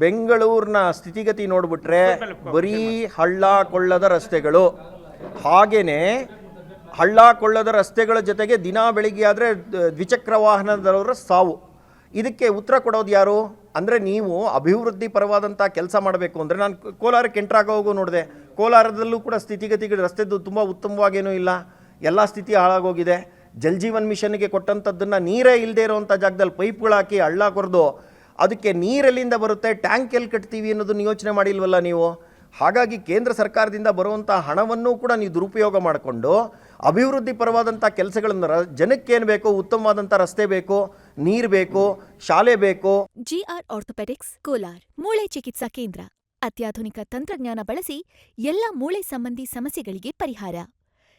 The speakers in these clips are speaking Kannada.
ಬೆಂಗಳೂರಿನ ಸ್ಥಿತಿಗತಿ ನೋಡ್ಬಿಟ್ರೆ ಬರೀ ಹಳ್ಳ ಕೊಳ್ಳದ ರಸ್ತೆಗಳು. ಹಾಗೇನೆ ಹಳ್ಳ ಕೊಳ್ಳದ ರಸ್ತೆಗಳ ಜೊತೆಗೆ ದಿನ ಬೆಳಿಗ್ಗೆ ಆದರೆ ದ್ವಿಚಕ್ರ ವಾಹನದವರ ಸಾವು. ಇದಕ್ಕೆ ಉತ್ತರ ಕೊಡೋದು ಯಾರು? ಅಂದರೆ ನೀವು ಅಭಿವೃದ್ಧಿ ಪರವಾದಂಥ ಕೆಲಸ ಮಾಡಬೇಕು ಅಂದರೆ ನಾನು ಕೋಲಾರಕ್ಕೆ ಎಂಟ್ರಾಗೋಗು ನೋಡಿದೆ. ಕೋಲಾರದಲ್ಲೂ ಕೂಡ ಸ್ಥಿತಿಗತಿಗಳು ರಸ್ತೆದು ತುಂಬ ಉತ್ತಮವಾಗೇನೂ ಇಲ್ಲ. ಎಲ್ಲ ಸ್ಥಿತಿ ಹಾಳಾಗೋಗಿದೆ. ಜಲ್ ಜೀವನ್ ಮಿಷನ್ಗೆ ಕೊಟ್ಟಂಥದ್ದನ್ನು ನೀರೇ ಇಲ್ಲದೆ ಇರೋವಂಥ ಜಾಗದಲ್ಲಿ ಪೈಪ್ಗಳು ಹಾಕಿ ಹಳ್ಳ ಕೊರೆದು ಅದಕ್ಕೆ ನೀರೆಲ್ಲಿಂದ ಬರುತ್ತೆ, ಟ್ಯಾಂಕ್ ಎಲ್ಲಿ ಕಟ್ತೀವಿ ಅನ್ನೋದನ್ನು ಯೋಚನೆ ಮಾಡಿಲ್ವಲ್ಲ ನೀವು? ಹಾಗಾಗಿ ಕೇಂದ್ರ ಸರ್ಕಾರದಿಂದ ಬರುವಂಥ ಹಣವನ್ನು ಕೂಡ ನೀವು ದುರುಪಯೋಗ ಮಾಡಿಕೊಂಡು ಅಭಿವೃದ್ಧಿ ಪರವಾದಂಥ ಕೆಲಸಗಳನ್ನು ರ ಏನು ಬೇಕು? ಉತ್ತಮವಾದಂಥ ರಸ್ತೆ ಬೇಕು, ನೀರು ಬೇಕು, ಶಾಲೆ ಬೇಕು. ಜಿಆರ್ ಆರ್ಥೋಪೆಡಿಕ್ಸ್, ಕೋಲಾರ್, ಮೂಳೆ ಚಿಕಿತ್ಸಾ ಕೇಂದ್ರ. ಅತ್ಯಾಧುನಿಕ ತಂತ್ರಜ್ಞಾನ ಬಳಸಿ ಎಲ್ಲ ಮೂಳೆ ಸಂಬಂಧಿ ಸಮಸ್ಯೆಗಳಿಗೆ ಪರಿಹಾರ.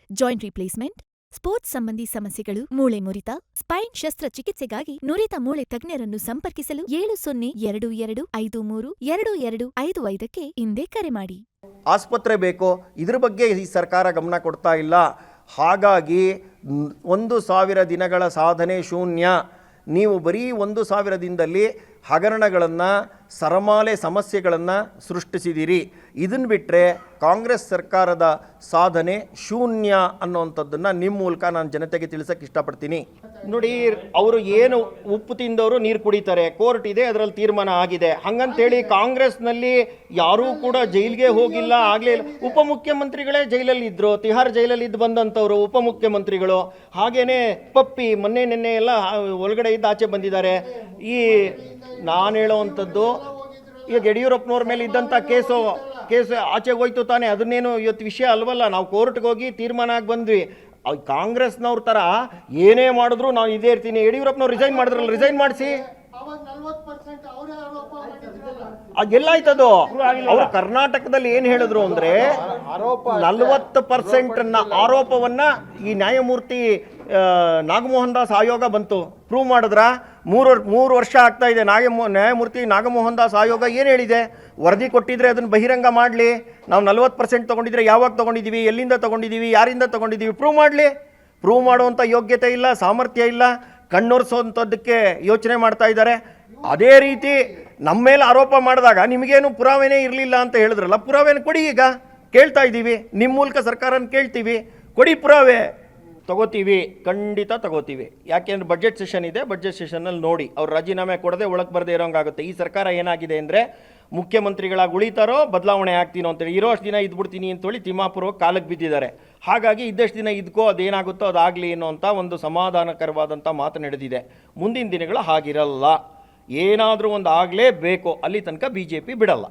ಜಾಯಿಂಟ್ ರಿಪ್ಲೇಸ್ಮೆಂಟ್ ಸ್ಪೋರ್ಟ್ಸ್ ಸಂಬಂಧಿ ಸಮಸ್ಯೆಗಳು, ಮೂಳೆ ಮುರಿತ, ಸ್ಪೈನ್ ಶಸ್ತ್ರಚಿಕಿತ್ಸೆಗಾಗಿ ನುರಿತ ಮೂಳೆ ತಜ್ಞರನ್ನು ಸಂಪರ್ಕಿಸಲು ಏಳು ಸೊನ್ನೆ ಎರಡು ಎರಡು ಐದು ಮೂರು ಎರಡು ಎರಡು ಐದು ಐದಕ್ಕೆ ಹಿಂದೆ ಕರೆ ಮಾಡಿ. ಆಸ್ಪತ್ರೆ ಬೇಕೋ? ಇದ್ರ ಬಗ್ಗೆ ಈ ಸರ್ಕಾರ ಗಮನ ಕೊಡ್ತಾ ಇಲ್ಲ. ಹಾಗಾಗಿ ಒಂದು ಸಾವಿರ ದಿನಗಳ ಸಾಧನೆ ಶೂನ್ಯ. ನೀವು ಬರೀ ಒಂದು ಸಾವಿರ ದಿನದಲ್ಲಿ ಹಗರಣಗಳನ್ನು ಸರಮಾಲೆ ಸಮಸ್ಯೆಗಳನ್ನು ಸೃಷ್ಟಿಸಿದಿರಿ. ಇದನ್ನು ಬಿಟ್ಟರೆ ಕಾಂಗ್ರೆಸ್ ಸರ್ಕಾರದ ಸಾಧನೆ ಶೂನ್ಯ ಅನ್ನುವಂಥದ್ದನ್ನು ನಿಮ್ಮ ಮೂಲಕ ನಾನು ಜನತೆಗೆ ತಿಳಿಸೋಕ್ಕೆ ಇಷ್ಟಪಡ್ತೀನಿ. ನೋಡಿ, ಅವರು ಏನು ಉಪ್ಪು ತಿಂದವರು ನೀರು ಕುಡಿತಾರೆ, ಕೋರ್ಟ್ ಇದೆ, ಅದರಲ್ಲಿ ತೀರ್ಮಾನ ಆಗಿದೆ. ಹಂಗಂತೇಳಿ ಕಾಂಗ್ರೆಸ್ನಲ್ಲಿ ಯಾರೂ ಕೂಡ ಜೈಲಿಗೆ ಹೋಗಿಲ್ಲ, ಆಗಲೇ ಇಲ್ಲ. ಉಪಮುಖ್ಯಮಂತ್ರಿಗಳೇ ಜೈಲಲ್ಲಿ ಇದ್ದರು ತಿಹಾರ್ ಜೈಲಲ್ಲಿ ಇದ್ದು ಬಂದಂಥವ್ರು ಉಪಮುಖ್ಯಮಂತ್ರಿಗಳು. ಹಾಗೇನೆ ಪಪ್ಪಿ ಮೊನ್ನೆ ನಿನ್ನೆ ಎಲ್ಲ ಒಳಗಡೆ ಇದ್ದು ಆಚೆ ಬಂದಿದ್ದಾರೆ. ಈ ನಾನು ಹೇಳೋವಂಥದ್ದು, ಈಗ ಯಡಿಯೂರಪ್ಪನವ್ರ ಮೇಲೆ ಇದ್ದಂಥ ಕೇಸು, ಕೇಸ್ ಆಚೆಗೆ ಹೋಯ್ತು ತಾನೇ, ಅದನ್ನೇನು ಇವತ್ತು ವಿಷಯ ಅಲ್ವಲ್ಲ? ನಾವು ಕೋರ್ಟ್ಗೆ ಹೋಗಿ ತೀರ್ಮಾನ ಆಗಿ ಬಂದ್ವಿ. ಕಾಂಗ್ರೆಸ್ನವ್ರ ಥರ ಏನೇ ಮಾಡಿದ್ರು ನಾವು ಇದೇ ಇರ್ತೀನಿ. ಯಡಿಯೂರಪ್ಪನವ್ರು ರಿಸೈನ್ ಮಾಡಿದ್ರಲ್ಲ ರಿಸೈನ್ ಮಾಡಿಸಿ ಅವಾಗ ನಲ್ವತ್ತು ಪರ್ಸೆಂಟ್ ಅವರೇ ಆರೋಪ ಮಾಡಿದ್ರಲ್ಲ ಅದೆಲ್ಲಾಯ್ತದು ಅವರು ಕರ್ನಾಟಕದಲ್ಲಿ ಏನು ಹೇಳಿದ್ರು ಅಂದ್ರೆ ನಲ್ವತ್ತು ಪರ್ಸೆಂಟ್ ಆರೋಪವನ್ನ ಈ ನ್ಯಾಯಮೂರ್ತಿ ನಾಗಮೋಹನ್ ದಾಸ್ ಆಯೋಗ ಬಂತು. ಪ್ರೂವ್ ಮಾಡಿದ್ರ? ಮೂರು ಮೂರು ವರ್ಷ ಆಗ್ತಾ ಇದೆ. ನ್ಯಾಯಮೂ ನ್ಯಾಯಮೂರ್ತಿ ನಾಗಮೋಹನ್ ದಾಸ್ ಆಯೋಗ ಏನು ಹೇಳಿದೆ? ವರದಿ ಕೊಟ್ಟಿದ್ರೆ ಅದನ್ನು ಬಹಿರಂಗ ಮಾಡಲಿ. ನಾವು ನಲ್ವತ್ತು ಪರ್ಸೆಂಟ್ ತೊಗೊಂಡಿದ್ರೆ ಯಾವಾಗ ತೊಗೊಂಡಿದ್ದೀವಿ? ಎಲ್ಲಿಂದ ತೊಗೊಂಡಿದ್ದೀವಿ? ಯಾರಿಂದ ತೊಗೊಂಡಿದ್ದೀವಿ? ಪ್ರೂವ್ ಮಾಡಲಿ. ಪ್ರೂವ್ ಮಾಡುವಂಥ ಯೋಗ್ಯತೆ ಇಲ್ಲ ಸಾಮರ್ಥ್ಯ ಇಲ್ಲ. ಕಣ್ಣೊರೆಸೋಂಥದ್ದಕ್ಕೆ ಯೋಚನೆ ಮಾಡ್ತಾ ಇದ್ದಾರೆ. ಅದೇ ರೀತಿ ನಮ್ಮ ಮೇಲೆ ಆರೋಪ ಮಾಡಿದಾಗ ನಿಮಗೇನು ಪುರಾವೆನೇ ಇರಲಿಲ್ಲ ಅಂತ ಹೇಳಿದ್ರಲ್ಲ, ಪುರಾವೆನ ಕೊಡಿ ಈಗ. ಕೇಳ್ತಾ ಇದ್ದೀವಿ. ನಿಮ್ಮ ಮೂಲಕ ಸರ್ಕಾರನ ಕೇಳ್ತೀವಿ. ಕೊಡಿ ಪುರಾವೆ. ತಗೋತೀವಿ. ಖಂಡಿತ ತಗೋತೀವಿ. ಯಾಕೆಂದ್ರೆ ಬಜೆಟ್ ಸೆಷನ್ ಇದೆ. ಬಜೆಟ್ ಸೆಷನ್ನಲ್ಲಿ ನೋಡಿ, ಅವ್ರು ರಾಜೀನಾಮೆ ಕೊಡದೆ ಒಳಗೆ ಬರದೇ ಇರೋಂಗಾಗುತ್ತೆ. ಈ ಸರ್ಕಾರ ಏನಾಗಿದೆ ಅಂದರೆ, ಮುಖ್ಯಮಂತ್ರಿಗಳಾಗಿ ಉಳಿತಾರೋ ಬದಲಾವಣೆ ಆಗ್ತೀನೋ ಅಂತೇಳಿ ಇರೋ ಅಷ್ಟು ದಿನ ಇದ್ಬಿಡ್ತೀನಿ ಅಂತೇಳಿ ತಿಮ್ಮಾಪುರ ಕಾಲಕ್ಕೆ ಬಿದ್ದಿದ್ದಾರೆ. ಹಾಗಾಗಿ ಇದ್ದಷ್ಟು ದಿನ ಇದ್ಕೋ, ಅದೇನಾಗುತ್ತೋ ಅದಾಗಲಿ ಅನ್ನೋಂಥ ಒಂದು ಸಮಾಧಾನಕರವಾದಂಥ ಮಾತು ನಡೆದಿದೆ. ಮುಂದಿನ ದಿನಗಳು ಹಾಗಿರಲ್ಲ. ಏನಾದರೂ ಒಂದು ಆಗಲೇಬೇಕು ಅಲ್ಲಿ ತನಕ ಬಿ ಜೆ ಪಿ ಬಿಡಲ್ಲ.